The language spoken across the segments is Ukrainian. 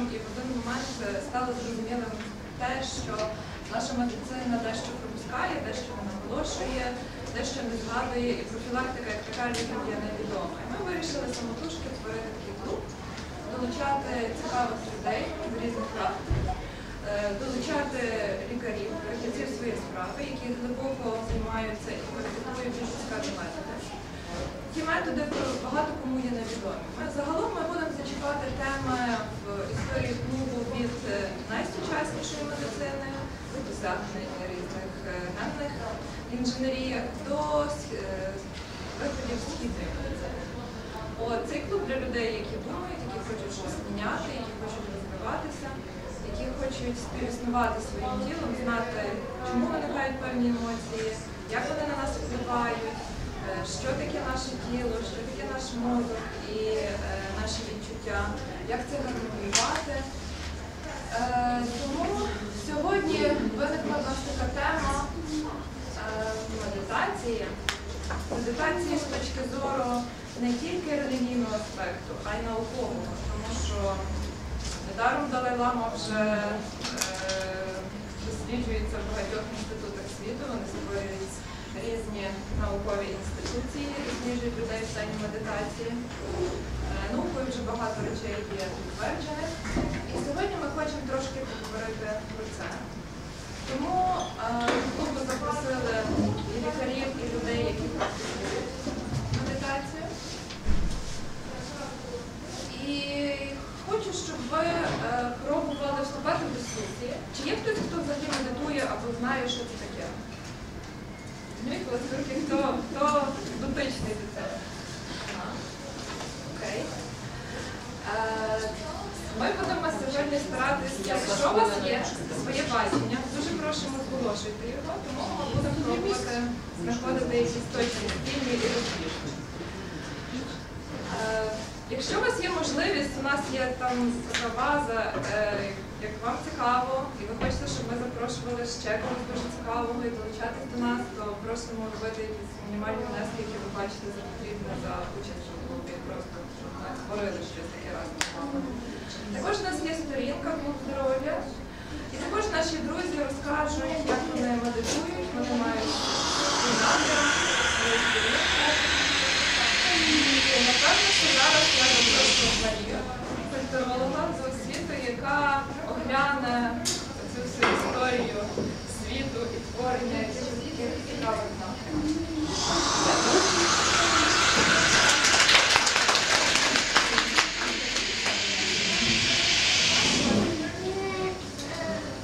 іншим, і в один момент е, стало зрозумілим те, що наша медицина дещо пропускає, дещо не наголошує, дещо не згадує, і профілактика як така людям є невідома. І ми вирішили самотужки створити такий клуб, долучати цікавих людей з різних практик, е, долучати лікарів, фахівців своєї справи, які глибоко займаються і практикують дуже цікаві методи. Ті методи багато кому є невідомі. Загалом ми будемо зачіпати теми в історії клубу від е, найсучаснішої медицини, досягнень різних генних інженеріях до виходів східної медицини. Цей клуб для людей, які думають, які хочуть щось міняти, які хочуть розвиватися, які хочуть співіснувати своїм тілом, знати, чому виникають певні емоції, як вони на нас впливають, що таке наше тіло, що таке наш мозок і е, наші відчуття, як це гармонізувати. Е, тому сьогодні виникла в нас така тема е, медитації. Медитації з точки зору не тільки релігійного аспекту, а й наукового, тому що недаром Далай-Лама вже е, досліджується в багатьох інститутах світу, вони створюють різні наукові інституції, досліджують людей в стані медитації. Е, Наукою вже багато речей є підтверджених. І сьогодні ми хочемо трошки поговорити про це. Тому е, до клубу запросили і лікарів, і людей, які практикують медитацію. І хочу, щоб ви е, пробували вступати в дискусії. Чи є хтось, хто взагалі медитує або знає, що це таке? Зніміть, будь ласка, руки, хто, хто дотичний до цього. Ага. Окей. Е, Ми будемо сьогодні старатися, якщо у вас є своє бачення, дуже просимо зголошуйте його, тому ми будемо пробувати знаходити якісь точки спільні і розбіжні. Е, Якщо у вас є можливість, у нас є там така база, е, як вам цікаво, і ви хочете, щоб ми запрошували ще когось дуже цікавого і долучатись до нас, то просимо робити якісь мінімальні внески, які ви бачите за потрібне за участь в клубі, просто щоб ми створили щось таке разом з вами. Також у нас є сторінка клуб здоров'я. І також наші друзі розкажуть, як вони медитують, вони мають свій намір, сторінку. І напевно, що зараз я запрошую Марію, культуролога з освіту, яка огляне історію світу і творення таких цікавих напрямків.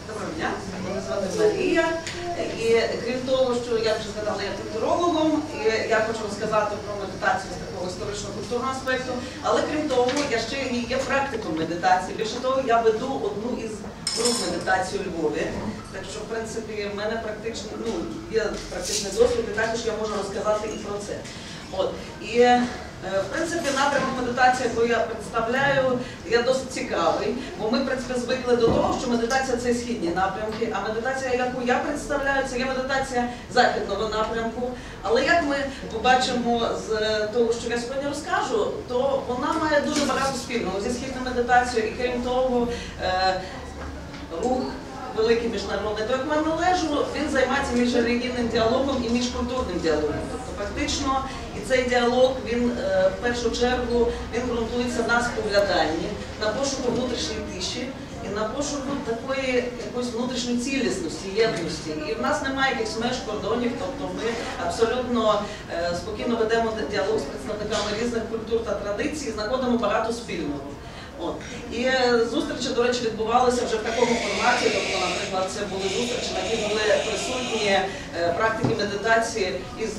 Доброго дня, мене звати Марія. Крім того, що я вже згадала, я культурологом, я хочу розказати про медитацію з такого історично-культурного аспекту. Але крім того, я ще і є практиком медитації. Більше того, я веду одну із груп медитації у Львові. Так що, в принципі, в мене практично ну, є практичний досвід, і також я можу розказати і про це. От. І е, в принципі напрямок медитації, яку я представляю, є досить цікавий, бо ми в принципі звикли до того, що медитація це східні напрямки, а медитація, яку я представляю, це є медитація західного напрямку. Але як ми побачимо з того, що я сьогодні розкажу, то вона має дуже багато спільного зі східною медитацією, і крім того, е, рух великий міжнародний, то як ми належу, він займається міжрелігійним діалогом і міжкультурним діалогом. Тобто фактично і цей діалог він е, в першу чергу він ґрунтується на спогляданні, на пошуку внутрішньої тиші і на пошуку такої якоїсь внутрішньої цілісності, єдності. І в нас немає якихось меж кордонів, тобто ми абсолютно е, спокійно ведемо діалог з представниками різних культур та традицій, знаходимо багато спільного. От. І е, зустрічі, до речі, відбувалися вже в такому форматі. Тобто, наприклад, це були зустрічі, на які були присутні е, практики медитації із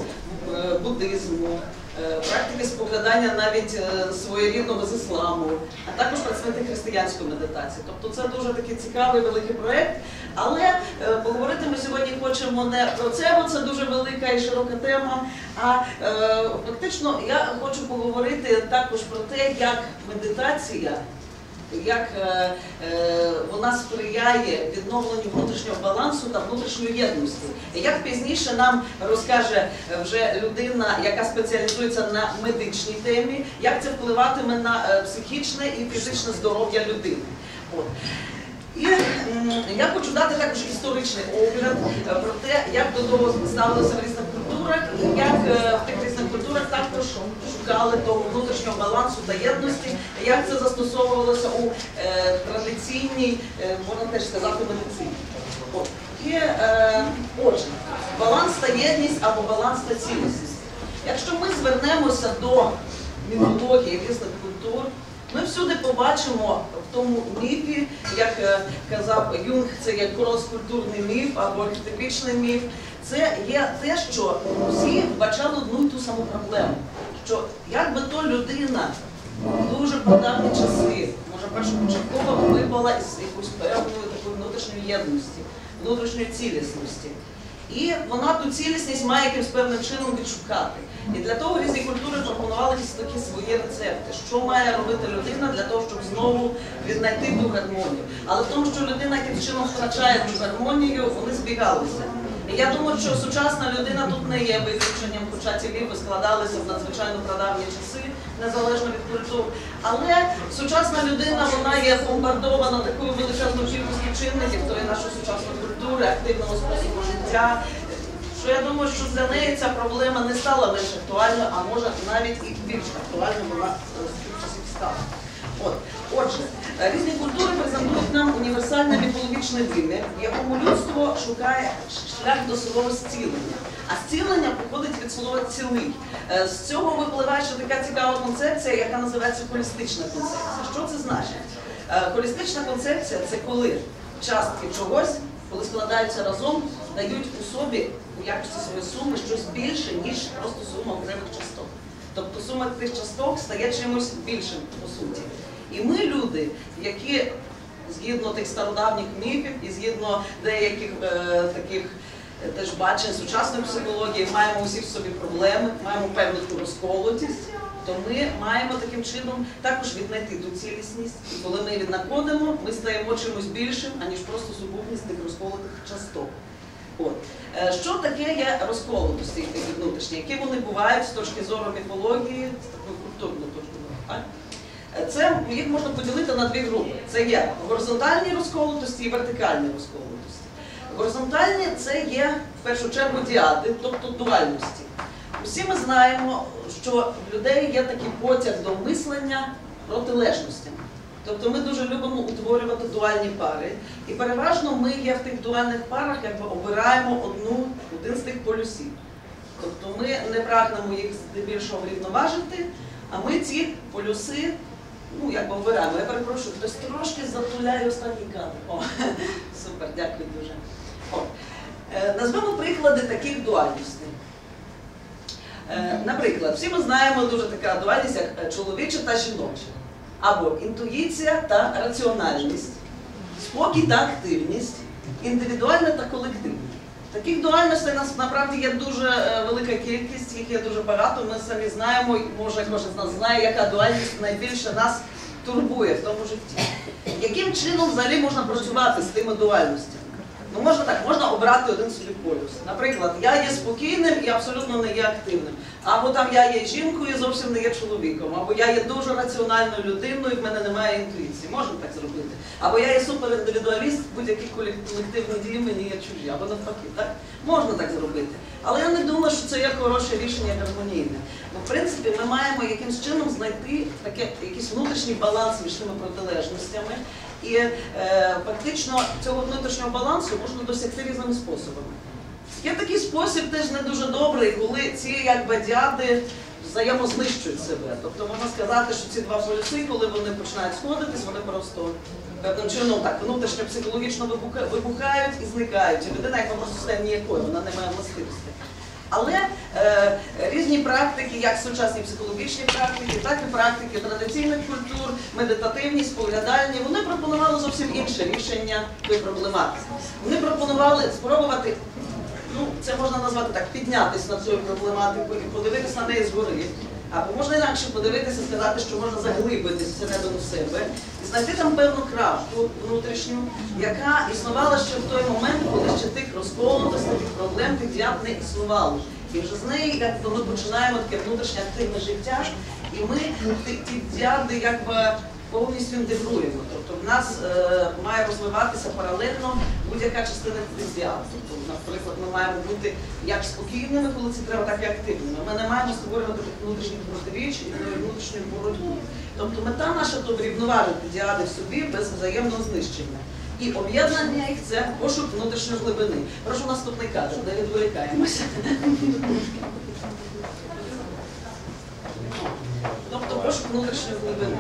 е, буддизму, практики споглядання навіть е, своєрідного з ісламу, а також працювати християнської медитації. Тобто це дуже такий цікавий великий проєкт. Але е, поговорити ми сьогодні хочемо не про це, бо це дуже велика і широка тема. А е, фактично я хочу поговорити також про те, як медитація, як е, е, вона сприяє відновленню внутрішнього балансу та внутрішньої єдності. Як пізніше нам розкаже вже людина, яка спеціалізується на медичній темі, як це впливатиме на е, психічне і фізичне здоров'я людини. От. І я хочу дати також історичний огляд е, про те, як до того ставилося в різних культурах, і як е, в тих різних культурах також шукали того внутрішнього балансу та єдності, як це застосовувалося у е, традиційній, е, можна теж сказати, медицині. От. І, е, отже, баланс та єдність або баланс та цілісність. Якщо ми звернемося до міфології різних культур, ми всюди побачимо в тому міфі, як е, казав Юнг, це є крос-культурний міф або архетипічний міф. Це є те, що всі бачали одну і ту саму проблему. Що якби то людина в дуже прадавні часи, може першопочатково випала із якоїсь певної такої внутрішньої єдності, внутрішньої цілісності. І вона ту цілісність має якимось певним чином відшукати. І для того різні культури пропонували якісь такі свої рецепти, що має робити людина для того, щоб знову віднайти ту гармонію. Але в тому, що людина якимось чином втрачає ту гармонію, вони збігалися. І я думаю, що сучасна людина тут не є виключенням, ці ліпи складалися в надзвичайно прадавні часи, незалежно від культур. Але сучасна людина вона є бомбардована такою величезною кількістю чинників, то є нашої сучасної культури, активного способу життя. Що я думаю, що для неї ця проблема не стала лише актуальною, а може навіть і більш актуальною вона стала. От, отже, різні культури презентують нам універсальний міфологічний вимір, в якому людство шукає шлях до свого зцілення. А зцілення походить від слова цілий. Е, З цього випливає ще така цікава концепція, яка називається холістична концепція. Що це значить? Е, Холістична концепція це коли частки чогось, коли складаються разом, дають у собі у якості своєї суми щось більше, ніж просто сума окремих часток. Тобто сума тих часток стає чимось більшим по суті. І ми люди, які згідно тих стародавніх міфів і згідно деяких е, таких теж бачень сучасної психології, маємо усі в собі проблеми, маємо певну таку розколотість, то ми маємо таким чином також віднайти ту цілісність. І коли ми її віднаходимо, ми стаємо чимось більшим, аніж просто сукупність тих розколотих часток. От. Е, Що таке є розколотості внутрішні? Які вони бувають з точки зору міфології, з такої культурної точки зору? Е, Це їх можна поділити на дві групи. Це є горизонтальні розколотості і вертикальні розколотості. Горизонтальні це є в першу чергу діади, тобто дуальності. Усі ми знаємо, що в людей є такий потяг до мислення протилежностями. Тобто ми дуже любимо утворювати дуальні пари, і переважно ми є в тих дуальних парах, якби обираємо одну, один з тих полюсів. Тобто ми не прагнемо їх здебільшого врівноважити, а ми ці полюси ну, якби обираємо. Я перепрошую, хтось трошки затуляє останній кадр. О, супер, дякую дуже. Е, назвемо приклади таких дуальностей. Е, Наприклад, всі ми знаємо дуже така дуальність, як е, чоловіча та жіноча. Або інтуїція та раціональність, спокій та активність, індивідуальне та колективне. Таких дуальностей нас насправді є дуже велика кількість, їх є дуже багато. Ми самі знаємо, може кожен з нас знає, яка дуальність найбільше нас турбує в тому житті. Яким чином взагалі можна працювати з тими дуальностями? Ну можна так, можна обрати один собі полюс. Наприклад, я є спокійним і абсолютно не є активним. Або там я є жінкою і зовсім не є чоловіком, або я є дуже раціональною людиною, і в мене немає інтуїції. Можна так зробити. Або я є суперіндивідуаліст, будь-які колективні дії мені є чужі, або навпаки, так? Можна так зробити. Але я не думаю, що це є хороше рішення гармонійне. Бо в принципі ми маємо якимось чином знайти таке, якийсь внутрішній баланс між тими протилежностями. І е, фактично цього внутрішнього балансу можна досягти різними способами. Є такий спосіб теж не дуже добрий, коли ці якби діади взаємознищують себе. Тобто можна сказати, що ці два полюси, коли вони починають сходитись, вони просто певним чином так внутрішньо психологічно вибуха- вибухають і зникають. І людина як просто стає ніякою, вона не має властивостей. Але різні практики, як сучасні психологічні практики, так і практики традиційних культур, медитативні, споглядальні, вони пропонували зовсім інше рішення тої проблематики. Вони пропонували спробувати, ну це можна назвати так, піднятися над цією проблематикою і подивитися на неї згори. Або можна інакше подивитися, сказати, що можна заглибитись всередину себе і знайти там певну крафту внутрішню, яка існувала ще в той момент, коли ще тих розколотостей, тих проблем, тих діаб не існувало. І вже з неї якби, ми починаємо таке внутрішнє активне життя, і ми ті, діади якби повністю інтегруємо. Тобто в нас е, має розвиватися паралельно будь-яка частина потенціалу. Тобто, наприклад, ми маємо бути як спокійними, коли це треба, так і активними. Ми не маємо створювати внутрішніх протиріч і внутрішню боротьбу. Тобто мета наша то врівноважити діади в собі без взаємного знищення. І об'єднання їх це пошук внутрішньої глибини. Прошу наступний кадр, не відволікаємося. Тобто пошук внутрішньої глибини.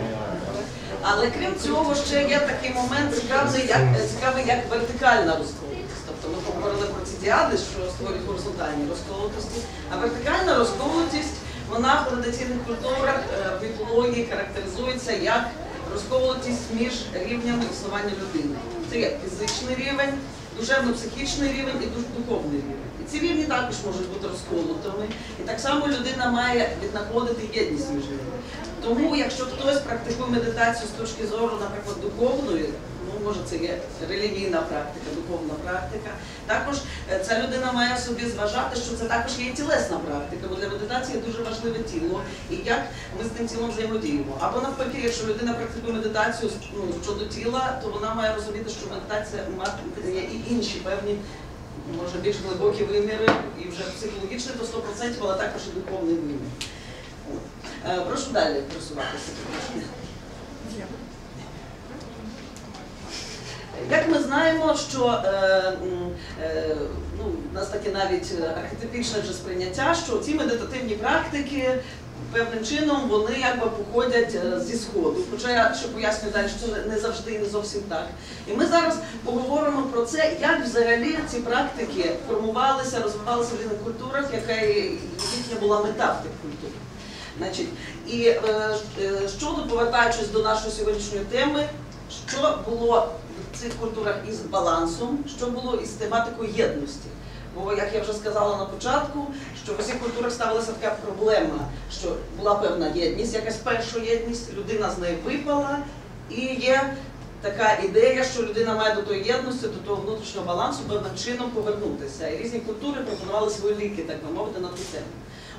Але крім цього, ще є такий момент цікавий, як, цікавий, як вертикальна розколотість. Тобто ми поговорили про ці діади, що створюють горизонтальні розколотості. А вертикальна розколотість, вона в традиційних культурах е, в міфології характеризується як розколотість між рівнями існування людини. Це фізичний рівень, душевно-психічний рівень і духовний рівень. І ці рівні також можуть бути розколотими. І так само людина має віднаходити єдність між ними. Тому, якщо хтось практикує медитацію з точки зору, наприклад, духовної, може це є релігійна практика, духовна практика, також е, ця людина має собі зважати, що це також є тілесна практика, бо для медитації дуже важливе тіло і як ми з тим тілом взаємодіємо. Або навпаки, якщо людина практикує медитацію ну, щодо тіла, то вона має розуміти, що медитація має і інші певні. Може більш глибокі виміри і вже психологічний то 100%, але також і духовний вимір. Е, Прошу далі просуватися. Як ми знаємо, що е, е, ну, у нас таке навіть е, архетипічне вже сприйняття, що ці медитативні практики певним чином вони якби походять зі сходу. Хоча я ще поясню далі, що не завжди і не зовсім так. І ми зараз поговоримо про це, як взагалі ці практики формувалися, розвивалися в різних культурах, яка їхня була мета в тих культурах. Значить, і щодо повертаючись до нашої сьогоднішньої теми, що було в цих культурах із балансом, що було із тематикою єдності. Бо, як я вже сказала на початку, що в усіх культурах ставилася така проблема, що була певна єдність, якась перша єдність, людина з неї випала, і є така ідея, що людина має до тої єдності, до того внутрішнього балансу певним чином повернутися. І різні культури пропонували свої ліки, так би мовити, на ту тему.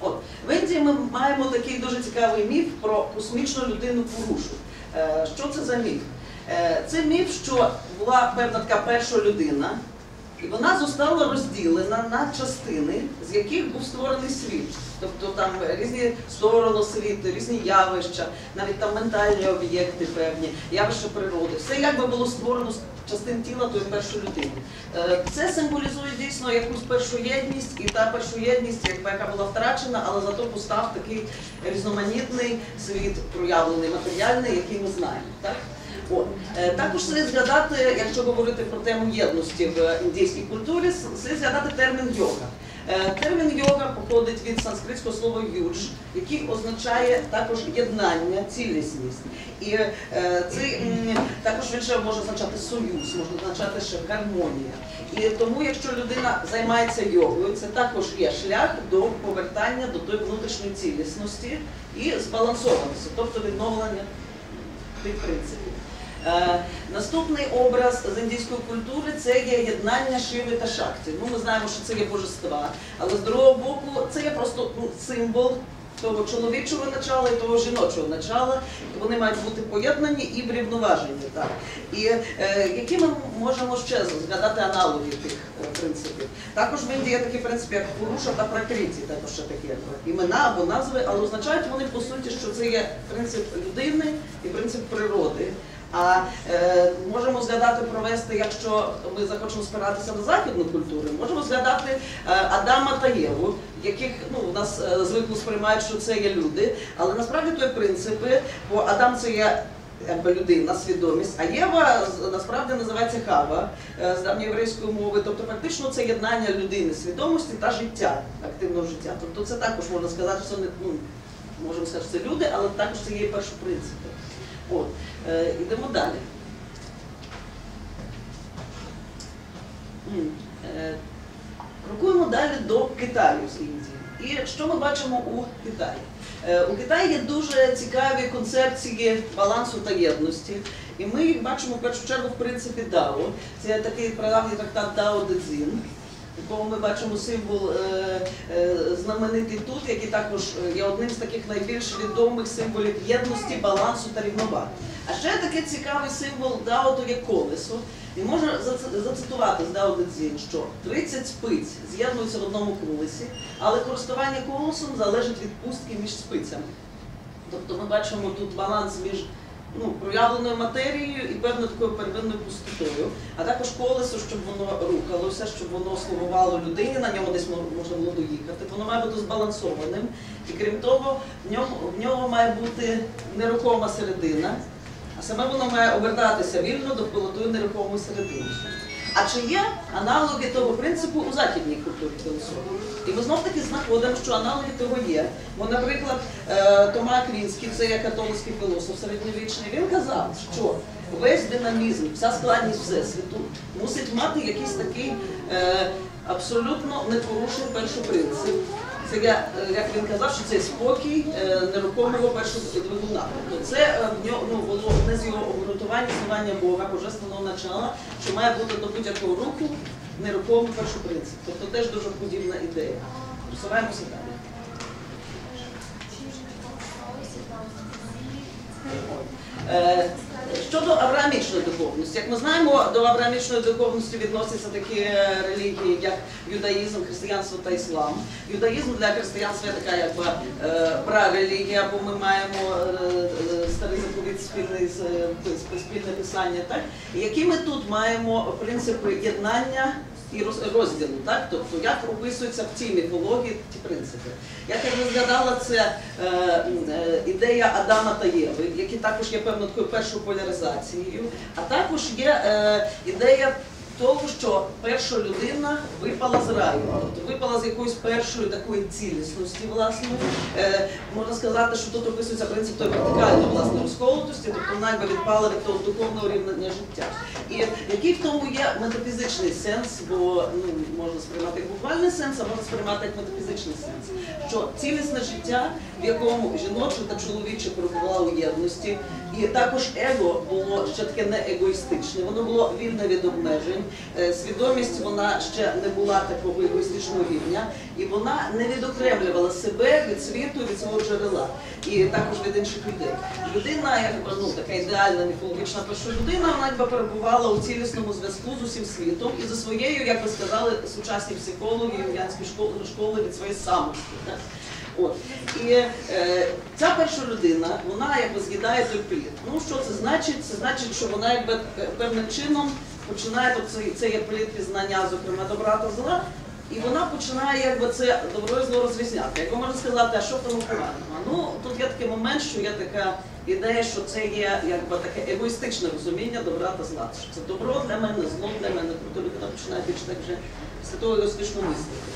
От в Індії ми маємо такий дуже цікавий міф про космічну людину Пурушу. Е, Що це за міф? Е, Це міф, що була певна така перша людина, і вона зостала розділена на частини, з яких був створений світ. Тобто там різні сторони світу, різні явища, навіть там ментальні об'єкти певні, явища природи. Все якби було створено з частин тіла тої першої людини. Е, Це символізує дійсно якусь першу єдність, і та першу єдність, яка була втрачена, але зато постав такий різноманітний світ проявлений, матеріальний, який ми знаємо. Так? Е, Також слід згадати, якщо говорити про тему єдності в індійській культурі, слід згадати термін йога. Е, Термін йога походить від санскритського слова юдж, який означає також єднання, цілісність. І е, це також він ще може означати союз, може означати ще гармонія. І тому, якщо людина займається йогою, це також є шлях до повертання до тої внутрішньої цілісності і збалансованості, тобто відновлення тих принципів. Е, наступний образ з індійської культури це є єднання Шиви та Шакти. Ну, ми знаємо, що це є божества, але з другого боку це є просто ну, символ того чоловічого начала і того жіночого начала. Вони мають бути поєднані і врівноважені. Так. І е, які ми можемо ще згадати аналоги тих е, принципів? Також в Індії є такі принципи, як Пуруша та Пракриті, також ще такі імена або назви, але означають вони по суті, що це є принцип людини і принцип природи. А е, можемо згадати провести, якщо ми захочемо спиратися на західну культуру, можемо згадати е, Адама та Єву, яких ну у нас е, звикло сприймають, що це є люди, але насправді то є принципи, бо Адам це є. Якби людина, свідомість, а Єва насправді називається Хава е, з давньоєврейської мови. Тобто фактично це єднання людини, свідомості та життя, активного життя. Тобто це також можна сказати, що не ну, можемо сказати, що це люди, але також це є перші принципи. От, е, ідемо далі. М, е, Крокуємо далі до Китаю з Індії. І що ми бачимо у Китаї? Е, У Китаї є дуже цікаві концепції балансу та єдності. І ми їх бачимо в першу чергу в принципі Дао. Це такий прадавній трактат Дао Де Якому ми бачимо символ е, е, знаменитий тут, який також е, є одним з таких найбільш відомих символів єдності, балансу та рівноваги. А ще такий цікавий символ Даото є колесо. І можна зацитувати з Дао Де Цзін, що 30 спиць з'єднуються в одному колесі, але користування колесом залежить від пустки між спицями. Тобто ми бачимо тут баланс між ну, проявленою матерією і певною такою первинною пустотою, а також колесо, щоб воно рухалося, щоб воно слугувало людині, на ньому десь можна було доїхати. Воно має бути збалансованим. І крім того, в ньому, в нього має бути нерухома середина, а саме воно має обертатися вільно довкола тої нерухомої середини. А чи є аналоги того принципу у західній культурі філософії? І ми знов таки знаходимо, що аналоги того є. Бо, наприклад, е, Тома Аквінський, це є католицький філософ середньовічний, він казав, що весь динамізм, вся складність всесвіту мусить мати якийсь такий е, абсолютно непорушний перший принцип. Це я, е, як він казав, що це спокій е, нерухомого першого двигуна. Тобто це е, в нього ну, було не з його обґрунтування існування Бога, божественного начала, що має бути до будь-якого руху нерухомий перший принцип. Тобто теж дуже подібна ідея. Просуваємося далі. Е, Щодо авраамічної духовності, як ми знаємо, до авраамічної духовності відносяться такі е, релігії, як юдаїзм, християнство та іслам. Юдаїзм для християнства є така якби е, прарелігія, бо ми маємо е, старий заповіт спільне, спільне писання, так які ми тут маємо принципи єднання і роз- розділу, так тобто як описуються в цій міфології ті принципи. Як я вже це е, е, ідея Адама та Єви, які також є певно такою першою поляризацією, а також є е, ідея. Того, що перша людина випала з раю, тобто випала з якоїсь першої такої цілісності, власної. Е, можна сказати, що тут описується принцип тої вертикальної власної розколотості, тобто вона відпала від того духовного рівня життя. І який в тому є метафізичний сенс, бо ну, можна сприймати як буквальний сенс, а можна сприймати як метафізичний сенс. Що цілісне життя, в якому жіноче та чоловіче перебувало у єдності, і також его було ще таке не егоїстичне, воно було вільне від обмежень. Е, Свідомість вона ще не була такого егоїстичного рівня, і вона не відокремлювала себе від світу, від свого джерела, і також від інших людей. Людина, якби ну така ідеальна міфологічна перша людина, вона якби перебувала у цілісному зв'язку з усім світом і за своєю, як би сказали сучасні психологи, юнгіанські школи, школи від своєї самості. От. І е, ця перша людина, вона якби з'їдає той плід. Ну що це значить? Це значить, що вона якби е, певним чином починає, тобто це, є плід пізнання, зокрема добра та зла, і вона починає якби це добро і зло розрізняти. Як можете сказати, а що в тому поганого? Ну тут є такий момент, що є така ідея, що це є якби таке егоїстичне розуміння добра та зла. Що це добро для мене, зло для мене, тобто людина починає більш так вже з того егоїстично мислити.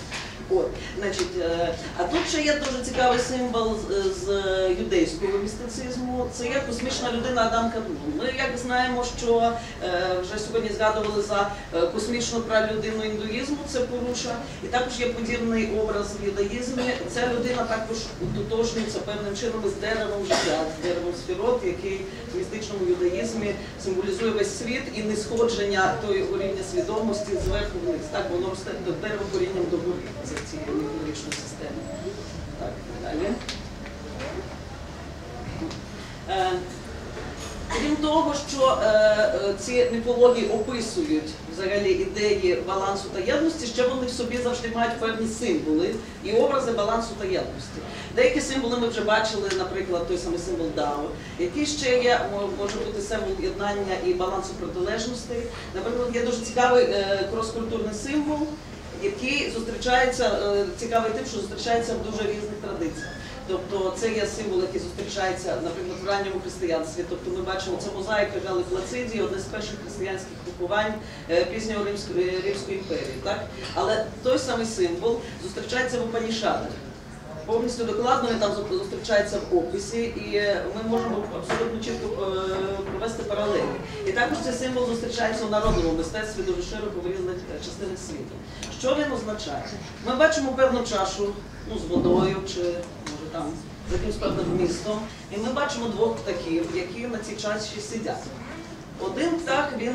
От, значить, е, а тут ще є дуже цікавий символ з, з юдейського містицизму. Це є космічна людина Адам Кадмон. Ми як знаємо, що е, вже сьогодні згадували за е, космічну пралюдину індуїзму, це Поруша, і також є подібний образ в юдаїзмі. Ця людина також утотожнюється певним чином із деревом життя, з деревом сфірот, який в містичному юдаїзмі символізує весь світ і нисходження тої рівня свідомості зверху вниз. Так воно росте до дерева корінням до гори за цією міфологічною системою. Так, далі. Е, Крім того, що е, е, ці міфології описують взагалі ідеї балансу та єдності, ще вони в собі завжди мають певні символи і образи балансу та єдності. Деякі символи ми вже бачили, наприклад, той самий символ Дао, який ще є, може бути символ єднання і балансу протилежностей. Наприклад, є дуже цікавий кроскультурний символ, який зустрічається, е, цікавий тим, що зустрічається в дуже різних традиціях. Тобто це є символ, який зустрічається, наприклад, в ранньому християнстві. Тобто ми бачимо, це мозаїка Гали Плацидії, одне з перших християнських купувань пізнього пізньої Римської, е, Римської імперії. Так? Але той самий символ зустрічається в Упанішадах. Повністю докладно він там зустрічається в описі, і е, ми можемо абсолютно чітко е, провести паралелі. І також цей символ зустрічається у народному мистецтві дуже широко в різних е, частинах світу. Що він означає? Ми бачимо певну чашу ну, з водою чи може там з якимось певним вмістом, і ми бачимо двох птахів, які на цій чаші сидять. Один птах він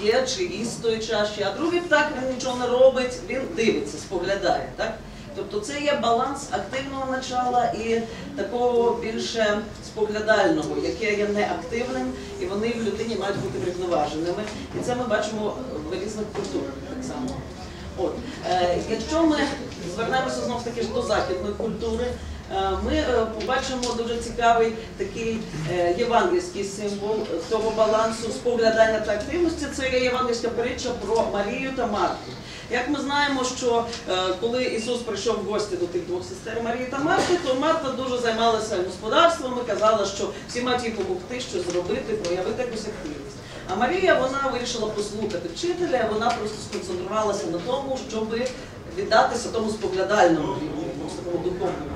п'є чи їсть з тої чаші, а другий птах він нічого не робить, він дивиться, споглядає. Так? Тобто це є баланс активного начала і такого більше споглядального, яке є неактивним, і вони в людині мають бути врівноваженими. І це ми бачимо в різних культурах так само. От, е, якщо ми звернемося знов таки ж до західної культури, е, ми е, побачимо дуже цікавий такий євангельський символ цього балансу споглядання та активності. Це є євангельська притча про Марію та Марту. Як ми знаємо, що е, коли Ісус прийшов в гості до тих двох сестер Марії та Марти, то Марта дуже займалася господарством і казала, що всі мають їй допомогти, що зробити, проявити якусь активність. А Марія вона вирішила послухати вчителя, вона просто сконцентрувалася на тому, щоб віддатися тому споглядальному рівню, такому духовному.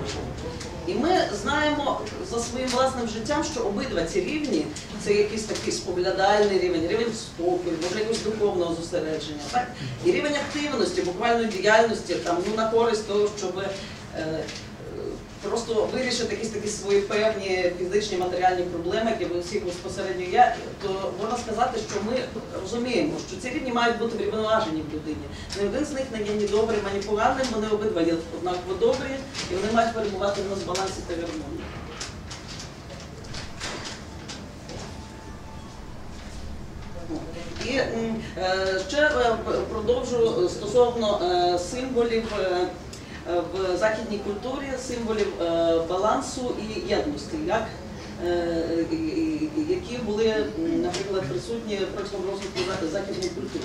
І ми знаємо за своїм власним життям, що обидва ці рівні це якийсь такий споглядальний рівень, рівень спокою, може якогось духовного зосередження, так? І рівень активності, буквально діяльності там ну на користь того, щоб е, просто вирішити якісь такі свої певні фізичні матеріальні проблеми, які в усіх безпосередньо є, то можна сказати, що ми розуміємо, що ці рівні мають бути врівноважені в людині. Ні один з них не є ні добрим, ані поганим, вони обидва є однаково добрі, і вони мають перебувати в нас балансі та гармонії. І е, ще е, продовжу стосовно е, символів в західній культурі, символів е, балансу і єдності, як, е, які були, наприклад, присутні в розвитку західної культури.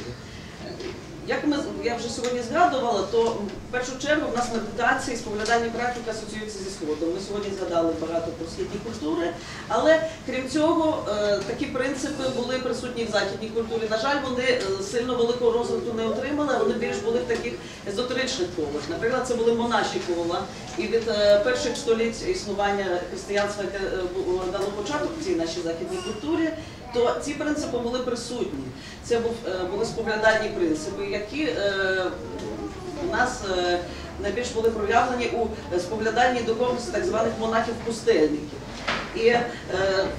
Як ми я вже сьогодні згадувала, то в першу чергу в нас медитація і споглядальні практики асоціюються зі сходом. Ми сьогодні згадали багато про східні культури, але крім цього, е, такі принципи були присутні в західній культурі. На жаль, вони е, сильно великого розвитку не отримали, вони більш були в таких езотеричних колах. Наприклад, це були монаші кола. І від е, перших століть існування християнства, яке дало початок в цій нашій західній культурі, то ці принципи були присутні. Це е, були споглядальні принципи, які е, у нас е, найбільш були проявлені у споглядальній духовності так званих монахів-пустельників. І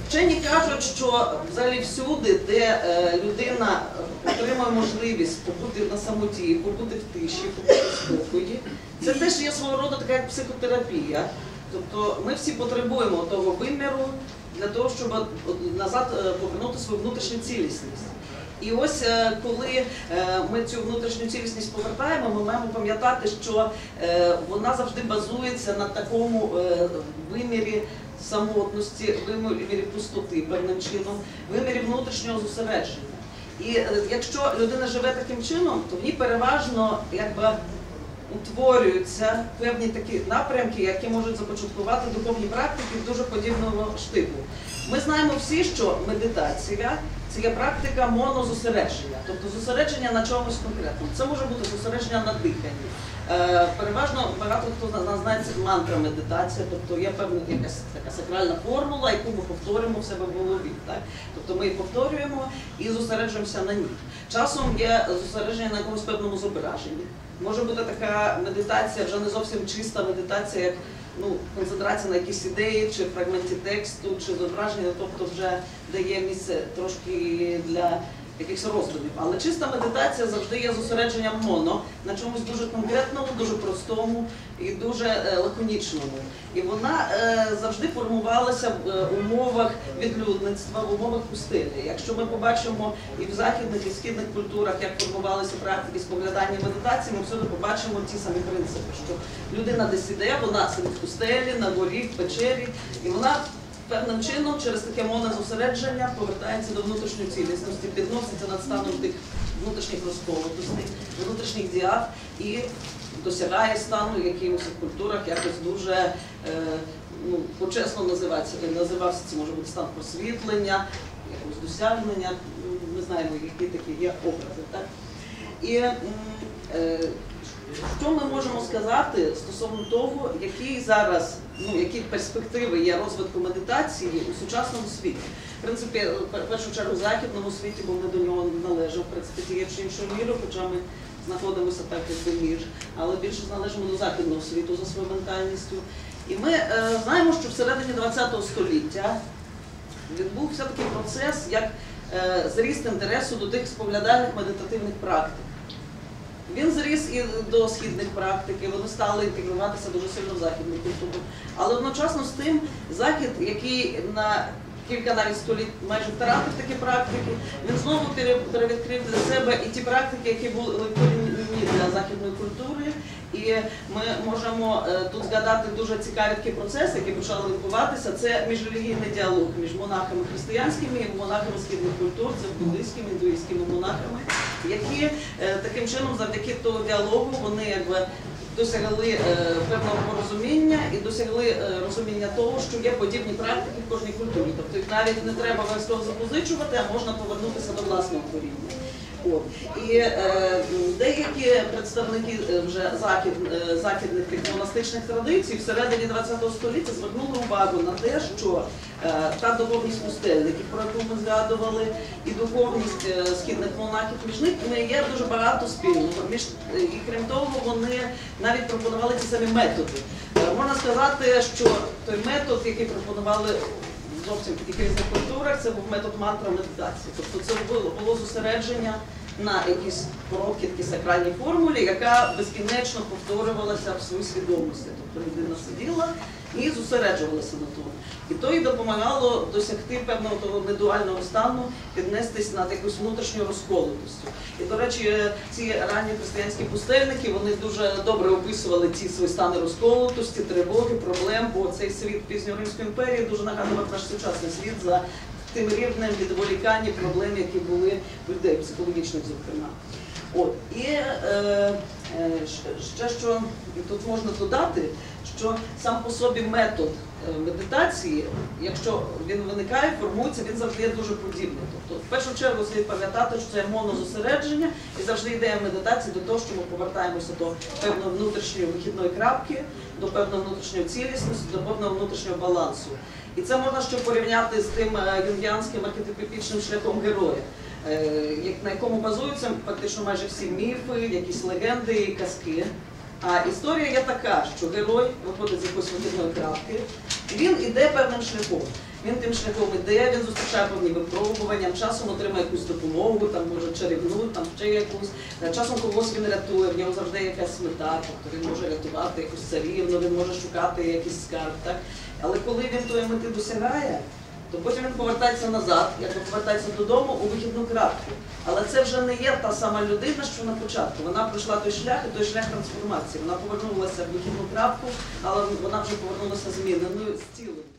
вчені кажуть, що взагалі всюди, де людина отримує можливість побути на самоті, побути в тиші, побути в спокої, це теж є свого роду така як психотерапія. Тобто ми всі потребуємо того виміру для того, щоб от назад е, повернути свою внутрішню цілісність. І ось е, коли е, ми цю внутрішню цілісність повертаємо, ми маємо пам'ятати, що е, вона завжди базується на такому е, вимірі самотності, вимірі пустоти певним чином, вимірі внутрішнього зосередження. І е, якщо людина живе таким чином, то в ній переважно якби утворюються певні такі напрямки, які можуть започаткувати духовні практики дуже подібного штибу. Ми знаємо всі, що медитація це є практика монозосередження, тобто зосередження на чомусь конкретному. Це може бути зосередження на диханні. Е, переважно багато хто з знає це мантра медитація, тобто є певна якась така сакральна формула, яку ми повторюємо в себе в голові. Так? Тобто ми її повторюємо і зосереджуємося на ній. Часом є зосередження на якомусь певному зображенні. Може бути така медитація, вже не зовсім чиста медитація, як ну, концентрація на якісь ідеї, чи фрагменті тексту, чи зображення, тобто вже дає місце трошки для якихось роздумів. Але чиста медитація завжди є зосередженням моно на чомусь дуже конкретному, дуже простому і дуже е, лаконічному. І вона е, завжди формувалася в е, умовах відлюдництва, в умовах пустелі. Якщо ми побачимо і в західних, і східних культурах, як формувалися практики споглядання медитації, ми всюди побачимо ті самі принципи, що людина десь іде, вона сидить в пустелі, на горі, в печері, і вона певним чином через таке монозосередження повертається до внутрішньої цілісності, підноситься над станом тих внутрішніх розколотостей, внутрішніх діад і досягає стану, який у цих культурах якось дуже е, ну, почесно називається. Називався це може бути стан просвітлення, якогось досягнення. Ми знаємо, які такі є образи. Так? І е, що ми можемо сказати стосовно того, які зараз, ну які перспективи є розвитку медитації у сучасному світі? В принципі, в першу чергу в західному світі, бо ми до нього належимо, в принципі, тією чи іншою мірою, хоча ми знаходимося так якби між, але більше належимо до західного світу за своєю ментальністю. І ми е, знаємо, що всередині ХХ століття відбувся такий процес, як е, зріст інтересу до тих споглядальних медитативних практик. Він зріс і до східних практик, і вони стали інтегруватися дуже сильно в західну культуру. Але одночасно з тим захід, який на кілька навіть століть майже втратив такі практики, він знову перевідкрив для себе і ті практики, які були корінні для західної культури. І ми можемо е, тут згадати дуже цікаві такі процеси, які почали відбуватися. Це міжрелігійний діалог між монахами християнськими і монахами східних культур, це буддийськими, індуїстськими монахами, які е, таким чином, завдяки того діалогу, вони якби досягли е, певного порозуміння і досягли е, розуміння того, що є подібні практики в кожній культурі. Тобто навіть не треба обов'язково запозичувати, а можна повернутися до власного коріння. От. І е, деякі представники е, вже захід, е, західних тих монастичних традицій всередині ХХ століття звернули увагу на те, що е, та духовність пустельників, про яку ми згадували, і духовність е, східних монахів між ними є дуже багато спільного. Між е, і крім того, вони навіть пропонували ті самі методи. Е, Можна сказати, що той метод, який пропонували зовсім таких різних культурах, це був метод мантра медитації. Тобто це було, було зосередження на якійсь короткій такі сакральній формулі, яка безкінечно повторювалася в своїй свідомості. Тобто людина сиділа і зосереджувалася на тому. І то їй допомагало досягти певного того недуального стану, піднестись над якусь внутрішньою розколотостю. І, до речі, е, ці ранні християнські пустельники вони дуже добре описували ці свої стани розколотості, тривоги, проблем, бо цей світ пізньоримської імперії дуже нагадував наш сучасний світ за тим рівнем відволікання проблем, які були в людей, психологічних, зокрема. От і е, е, ще що тут можна додати, що сам по собі метод е, медитації, якщо він виникає, формується, він завжди є дуже подібний. Тобто, в першу чергу слід пам'ятати, що це монозосередження, і завжди ідея медитації до того, що ми повертаємося до певної внутрішньої вихідної крапки, до певної внутрішньої цілісності, до певного внутрішнього балансу. І це можна ще порівняти з тим е, юнгіанським архетипічним шляхом героя. е, на якому базуються фактично майже всі міфи, якісь легенди і казки. А історія є така, що герой виходить з якоїсь вихідної крапки, і він іде певним шляхом. Він тим шляхом іде, він зустрічає певні випробування, часом отримає якусь допомогу, там може чарівну, там ще якусь. Е, Часом когось він рятує, в нього завжди якась мета, тобто він може рятувати якусь царівну, він може шукати якийсь скарб. Так? Але коли він тої мети досягає, то потім він повертається назад, якби повертається додому у вихідну крапку. Але це вже не є та сама людина, що на початку. Вона пройшла той шлях і той шлях трансформації. Вона повернулася в вихідну крапку, але вона вже повернулася зміненою, зціленою.